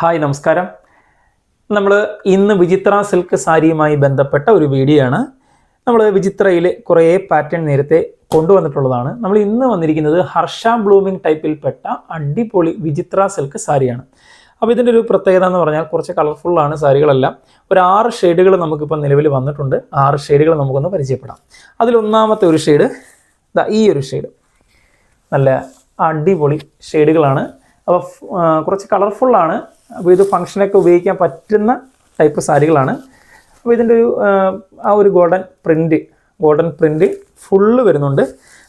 Hi നമസ്കാരം. നമ്മൾ ഇന്ന് വിചിത്ര സിൽക്ക് സാരിയുമായി ബന്ധപ്പെട്ട ഒരു വീഡിയോ ആണ് നമ്മൾ വിചിത്രയിൽ കുറേ പാറ്റേൺ നേരത്തെ കൊണ്ടുവന്നിട്ടുള്ളതാണ്. നമ്മൾ ഇന്ന് വന്നിരിക്കുന്നത് ഹർഷ ബ്ലൂമിംഗ് ടൈപ്പിൽപ്പെട്ട അടിപൊളി വിചിത്ര സിൽക്ക് സാരിയാണ്. അപ്പോൾ ഇതിന്റെ ഒരു പ്രത്യേകത എന്ന് പറഞ്ഞാൽ കുറച്ച് കളർഫുള്ളാണ് സാരികളെല്ലാം. ഒരു ആറ് ഷെയ്ഡുകൾ നമുക്കിപ്പോൾ നിലവിൽ വന്നിട്ടുണ്ട്. ആറ് ഷെയ്ഡുകൾ നമുക്കൊന്ന് പരിചയപ്പെടാം. അതിലൊന്നാമത്തെ ഒരു ഷെയ്ഡ് ഈ ഒരു ഷെയ്ഡ്. നല്ല അടിപൊളി ഷെയ്ഡുകളാണ്. അപ്പോൾ കുറച്ച് കളർഫുള്ളാണ് അപ്പോൾ ഇത് ഫംഗ്ഷനൊക്കെ ഉപയോഗിക്കാൻ പറ്റുന്ന ടൈപ്പ് സാരികളാണ്. അപ്പോൾ ഇതിന്റെ ഒരു ആ, ഒരു golden print golden print full വരുന്നുണ്ട്.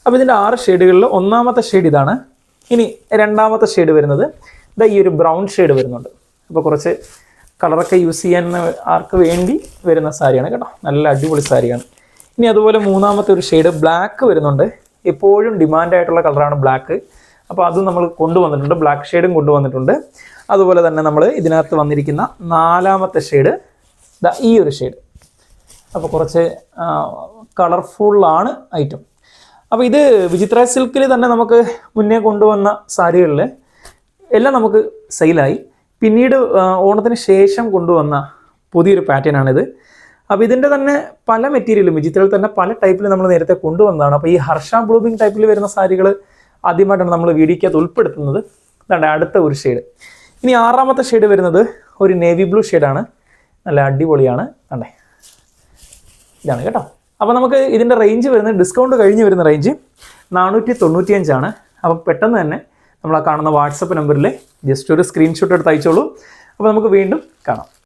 അപ്പോൾ ഇതിന്റെ ആറ് ഷെയ്ഡുകളിൽ ഒന്നാമത്തെ ഷെയ്ഡ് ഇതാണ്. ഇനി രണ്ടാമത്തെ ഷെയ്ഡ് വരുന്നത് ഇതാ ഈ ഒരു ബ്രൗൺ ഷെയ്ഡ് വരുന്നുണ്ട്. അപ്പോൾ കുറച്ച് കളറൊക്കെ യൂസ് ചെയ്യാൻ ആർക്ക് വേണ്ടി വരുന്ന സാരിയാണ് കേട്ടോ. നല്ല അടിപൊളി സാരിയാണ്. ഇനി അതുപോലെ മൂന്നാമത്തെ ഒരു ഷെയ്ഡ് ബ്ലാക്ക് വരുന്നുണ്ട്. എപ്പോഴും ഡിമാൻഡായിട്ടുള്ള കളറാണ് ബ്ലാക്ക് അപ്പോൾ അതും നമ്മൾ കൊണ്ടുവന്നിട്ടുണ്ട് ബ്ലാക്ക് ഷെയ്ഡും കൊണ്ടുവന്നിട്ടുണ്ട്. അതുപോലെ തന്നെ നമ്മൾ ഇതിനകത്ത് വന്നിരിക്കുന്ന നാലാമത്തെ ഷെയ്ഡ് ദാ ഈ ഒരു ഷെയ്ഡ് അപ്പോൾ കുറച്ച് കളർഫുള്ളാണ് ഐറ്റം അപ്പോൾ ഇത് വിചിത്ര സിൽക്കിൽ തന്നെ നമുക്ക് മുന്നേ കൊണ്ടുവന്ന സാരികളിൽ എല്ലാം നമുക്ക് സെയിലായി പിന്നീട് ഓണത്തിന് ശേഷം കൊണ്ടുവന്ന പുതിയൊരു പാറ്റേൺ ആണിത്. അപ്പോൾ ഇതിന്റെ തന്നെ പല മെറ്റീരിയലും വിചിത്രയിൽ തന്നെ പല ടൈപ്പിൽ നമ്മൾ നേരത്തെ കൊണ്ടുവന്നതാണ്. അപ്പോൾ ഈ ഹർഷ ബ്ലൂമിങ് ടൈപ്പിൽ വരുന്ന സാരികൾ ആദ്യമായിട്ടാണ് നമ്മൾ വീഡിയോക്കകത്ത് ഉൾപ്പെടുത്തുന്നത്. അതാണ് അടുത്ത ഒരു ഷെയ്ഡ് ഇനി ആറാമത്തെ ഷെയ്ഡ് വരുന്നത് ഒരു നേവി ബ്ലൂ ഷെയ്ഡാണ് നല്ല അടിപൊളിയാണ്. കണ്ടേ? ഇതാണ് കേട്ടോ. അപ്പോൾ നമുക്ക് ഇതിന്റെ റേഞ്ച് വരുന്നത് ഡിസ്കൗണ്ട് കഴിഞ്ഞ് വരുന്ന റേഞ്ച് നാനൂറ്റി തൊണ്ണൂറ്റിയഞ്ചാണ് അപ്പോൾ പെട്ടെന്ന് തന്നെ നമ്മൾ ആ കാണുന്ന വാട്സപ്പ് നമ്പറിൽ ജസ്റ്റ് ഒരു സ്ക്രീൻഷോട്ട് എടുത്ത് അയച്ചോളൂ. അപ്പോൾ നമുക്ക് വീണ്ടും കാണാം.